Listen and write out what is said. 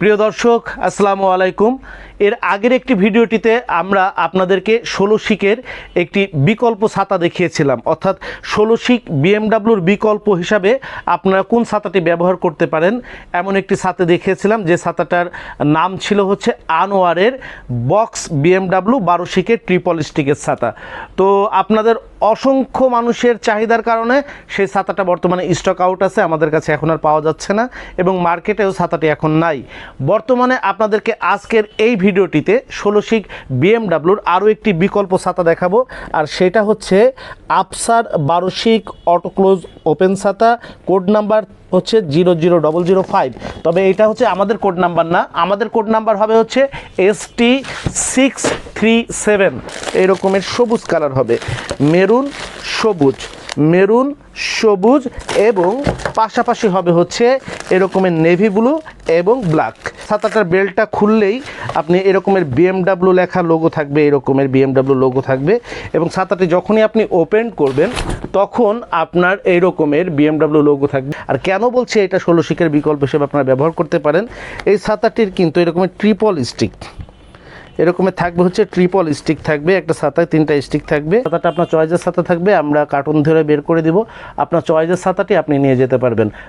প্রিয় দর্শক, আসসালামু আলাইকুম। এর আগের একটি ভিডিওটিতে আমরা আপনাদেরকে ষোলো শিকের একটি বিকল্প ছাতা দেখিয়েছিলাম। অর্থাৎ ষোলো শিক বিএমডাব্লুর বিকল্প হিসাবে আপনারা কোন ছাতাটি ব্যবহার করতে পারেন? এমন একটি ছাতা দেখিয়েছিলাম, যে ছাতাটার নাম ছিল হচ্ছে আনোয়ারের বক্স বিএমডাব্লু বারো শিকের ট্রিপল স্টিকের ছাতা। তো আপনাদের অসংখ্য মানুষের চাহিদার কারণে সেই ছাতাটা বর্তমানে স্টক আউট আছে, আমাদের কাছে এখন আর পাওয়া যাচ্ছে না এবং মার্কেটেও ছাতাটি এখন নাই। বর্তমানে আপনাদেরকে আজকের এই ভিডিওটিতে ষোলো শিক বিএমডাব্লুর আরও একটি বিকল্প ছাতা দেখাবো। আর সেটা হচ্ছে আফসার বারো শিক অটোক্লোজ ওপেন ছাতা। কোড নাম্বার হচ্ছে zero zero double zero five. তবে এটা হচ্ছে আমাদের কোড নাম্বার না। আমাদের কোড নাম্বার হবে হচ্ছে S T six three seven. এরকমের সবুজ কালার হবে। মেরুন, সবুজ। মেরুন, সবুজ এবং পাশাপাশি হবে হচ্ছে এরকমের নেভি ব্লু এবং ব্ল্যাক। ছাতাটার বেল্টটা খুললেই আপনি এরকমের বিএমডাব্লিউ লেখা লোগো থাকবে, এরকমের বিএমডাব্লিউ লোগো থাকবে এবং ছাতাটি যখনই আপনি ওপেন করবেন, তখন আপনার এই রকমের বিএমডাব্লিউ লোগো থাকবে। আর কেন বলছি এটা ষোলো শিকের বিকল্প হিসেবে আপনারা ব্যবহার করতে পারেন? এই ছাতাটির কিন্তু এরকমের ট্রিপল স্টিক। এরকমের থাকবে হচ্ছে ট্রিপল স্টিক থাকবে, একটা ছাতায় তিনটা স্টিক থাকবে। ছাতাটা আপনার চয়েসের সাথে থাকবে, আমরা কার্টুন ধরে বের করে দিব। আপনার চয়েসের সাতাটি আপনি নিয়ে যেতে পারবেন।